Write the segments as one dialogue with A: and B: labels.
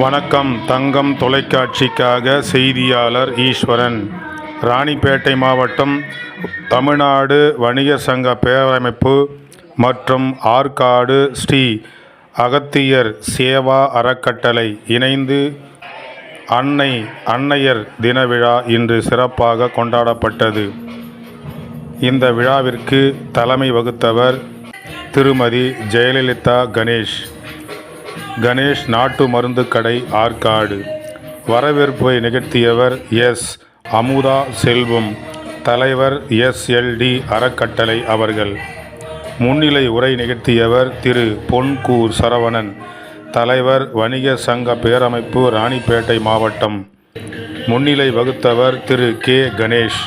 A: வணக்கம் தங்கம் தொலைக்காட்சிக்காக செய்தியாளர் ஈஸ்வரன். ராணிப்பேட்டை மாவட்டம் தமிழ்நாடு வணிகர் சங்க பேரமைப்பு மற்றும் ஆற்காடு ஸ்ரீ அகத்தியர் சேவா அறக்கட்டளை இணைந்து அன்னை அன்னையர் தின விழா இன்று சிறப்பாக கொண்டாடப்பட்டது. இந்த விழாவிற்கு தலைமை வகுத்தவர் திருமதி ஜெயலலிதா கணேஷ். கணேஷ் நாட்டு மருந்து கடை ஆற்காடு. வரவேற்பை நிகழ்த்தியவர் எஸ். அமுதா செல்வம் தலைவர் எஸ்எல்டி அறக்கட்டளை அவர்கள். முன்னிலை உரை நிகழ்த்தியவர் திரு. பொன்கூர் சரவணன் தலைவர் வணிக சங்க பேரமைப்பு ராணிப்பேட்டை மாவட்டம். முன்னிலை வகுத்தவர் திரு. கே. கணேஷ்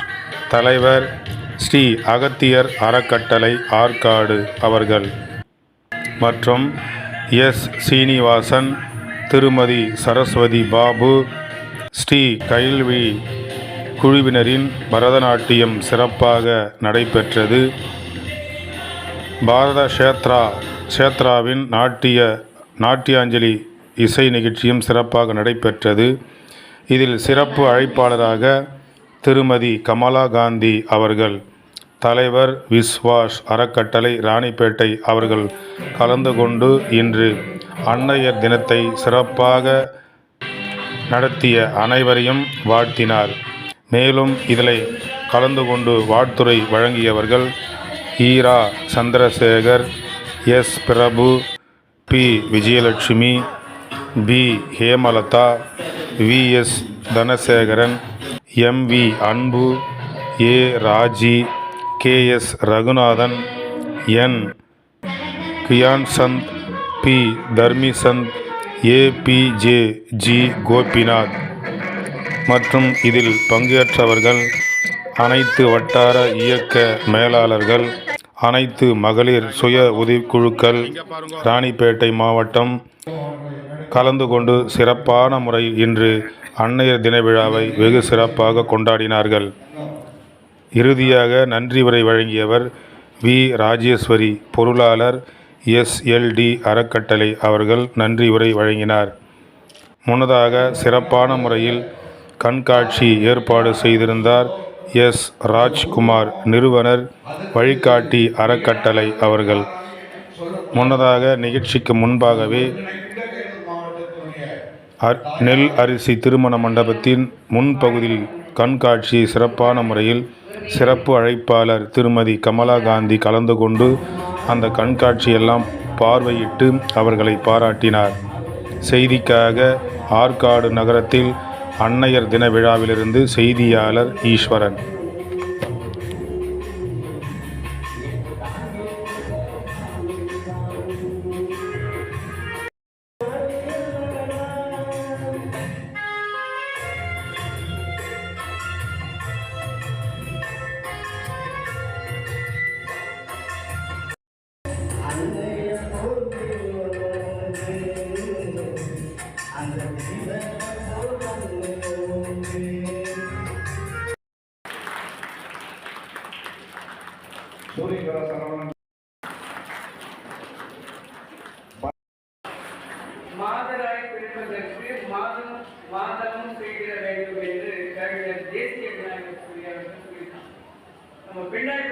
A: தலைவர் ஸ்ரீ அகத்தியர் அறக்கட்டளை ஆற்காடு அவர்கள். மற்றும் எஸ் சீனிவாசன் திருமதி சரஸ்வதி பாபு ஸ்ரீ கல்வி குழுவினரின் பரதநாட்டியம் சிறப்பாக நடைபெற்றது. பாரத க்ஷேத்ரா க்ஷேத்ராவின் நாட்டிய நாட்டியாஞ்சலி இசை நிகழ்ச்சியும் சிறப்பாக நடைபெற்றது. இதில் சிறப்பு அழைப்பாளராக திருமதி கமலா காந்தி அவர்கள் தலைவர் விஸ்வாஸ் அறக்கட்டளை ராணிப்பேட்டை அவர்கள் கலந்து கொண்டு இன்று அன்னையர் தினத்தை சிறப்பாக நடத்திய அனைவரையும் வாழ்த்தினார். மேலும் இதில் கலந்து கொண்டு வாழ்த்துரை வழங்கியவர்கள் Ira Chandrasekar S. Prabhu P. Vijayalakshmi P. Hemalatha V. S. Dhanasekaran M. V. Anbu A. Raji K S Ragunathan N Gyanchand P Dharmichand APJ G Gopinath. மற்றும் இதில் பங்கேற்றவர்கள் அனைத்து வட்டார இயக்க மேலாளர்கள் அனைத்து மகளிர் சுய உதவிக்குழுக்கள் ராணிப்பேட்டை மாவட்டம். கலந்து கொண்டு சிறப்பான முறையில் இன்று அன்னையர் தின விழாவை வெகு சிறப்பாக கொண்டாடினார்கள். இறுதியாக நன்றி உரை வழங்கியவர் வி. ராஜேஸ்வரி பொருளாளர் எஸ்எல்டி அறக்கட்டளை அவர்கள் நன்றி உரை வழங்கினார். முன்னதாக சிறப்பான முறையில் கண்காட்சி ஏற்பாடு செய்திருந்தார் எஸ். ராஜ்குமார் நிறுவனர் வழிகாட்டி அறக்கட்டளை அவர்கள். முன்னதாக நிகழ்ச்சிக்கு முன்பாகவே அர்- நெல் அரிசி திருமண மண்டபத்தின் முன்பகுதியில் கண்காட்சி சிறப்பான முறையில் சிறப்பு அழைப்பாளர் திருமதி கமலா காந்தி கலந்து கொண்டு அந்த கண்காட்சியெல்லாம் பார்வையிட்டு அவர்களை பாராட்டினார். செய்திக்காக ஆற்காடு நகரத்தில் அன்னையர் தின விழாவிலிருந்து செய்தியாளர் ஈஸ்வரன்.
B: மாதராய் பிறப்பதற்கு மாதம் மாதமும் செய்திட வேண்டும் என்று தேசிய விநாயகர் நம்ம பின்னாடி